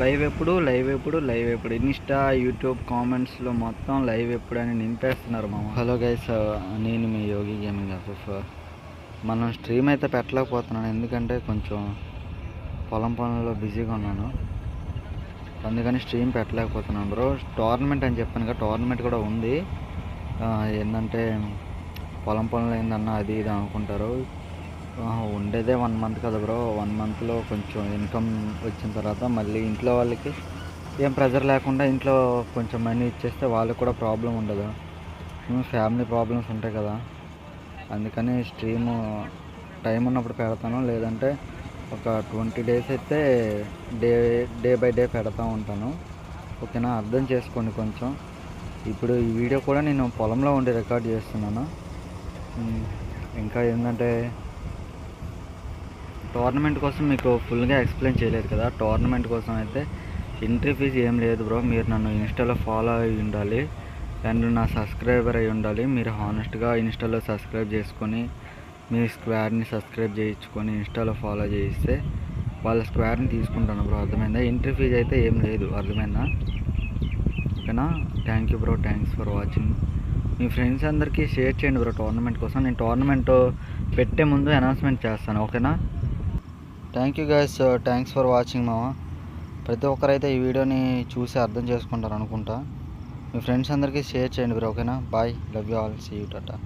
Live ఎప్పుడు? Live ఎప్పుడు? Live ఎప్పుడు? ఇన్స్టా యూట్యూబ్ కామెంట్స్లో మొత్తం లైవ్ ఎప్పుడు అని నింపేస్తున్నారు మామ. హలో గైస్ uh, నేను మీ యోగి గేమింగ్ ఆఫీస్ మనం స్ట్రీమ్ అయితే పెట్టలేకపోతున్నాను ఎందుకంటే కొంచెం పొలం పనుల్లో బిజీగా ఉన్నాను. అందుకని స్ట్రీమ్ పెట్టలేకపోతున్నాను బ్రో. టోర్నమెంట్ అని చెప్పాను కదా టోర్నమెంట్ కూడా ఉంది. ఏంటంటే పొలం పనులు ఏందన్నా అది ఇది అనుకుంటారు. ఉండేదే వన్ మంత్ కదా బ్రో వన్ మంత్లో కొంచెం ఇన్కమ్ వచ్చిన తర్వాత మళ్ళీ ఇంట్లో వాళ్ళకి ఏం ప్రెజర్ లేకుండా ఇంట్లో కొంచెం మనీ ఇచ్చేస్తే వాళ్ళకి కూడా ప్రాబ్లం ఉండదు. ఫ్యామిలీ ప్రాబ్లమ్స్ ఉంటాయి కదా. అందుకని స్ట్రీమ్ టైం ఉన్నప్పుడు పెడతాను. లేదంటే ఒక ట్వంటీ డేస్ అయితే డే డే బై డే పెడతా ఉంటాను. ఓకేనా? అర్థం చేసుకోండి కొంచెం. ఇప్పుడు ఈ వీడియో కూడా నేను పొలంలో ఉండి రికార్డ్ చేస్తున్నాను. ఇంకా ఏంటంటే టోర్నమెంట్ కోసం మీకు ఫుల్గా ఎక్స్ప్లెయిన్ చేయలేదు కదా టోర్నమెంట్ కోసం అయితే ఎంట్రీ ఫీజు ఏం లేదు బ్రో. మీరు నన్ను ఇన్స్టాలో ఫాలో అయి ఉండాలి అండ్ నా సబ్స్క్రైబర్ అయి ఉండాలి. మీరు హానెస్ట్గా ఇన్స్టాలో సబ్స్క్రైబ్ చేసుకొని మీ స్క్వాడ్ని సబ్స్క్రైబ్ చేయించుకొని ఇన్స్టాలో ఫాలో చేయిస్తే వాళ్ళ స్క్వాడ్ని తీసుకుంటాను బ్రో. అర్థమైందా? ఎంట్రీ ఫీజు అయితే ఏం లేదు. అర్థమైందా? ఓకేనా? Thank you bro. Thanks for watching. Me friends అందరికీ షేర్ చేయండి బ్రో టోర్నమెంట్ కోసం. నేను టోర్నమెంట్ పెట్టే ముందు అనౌన్స్మెంట్ చేస్తాను. ఓకేనా? Thank you guys thanks for watching మామ. ప్రతి ఒక్కరైతే ఈ వీడియోని చూసి అర్థం చేసుకుంటారు అనుకుంటా మీ ఫ్రెండ్స్ అందరికీ షేర్ చేయండి బ్రో ఓకేనా bye love you all see you tata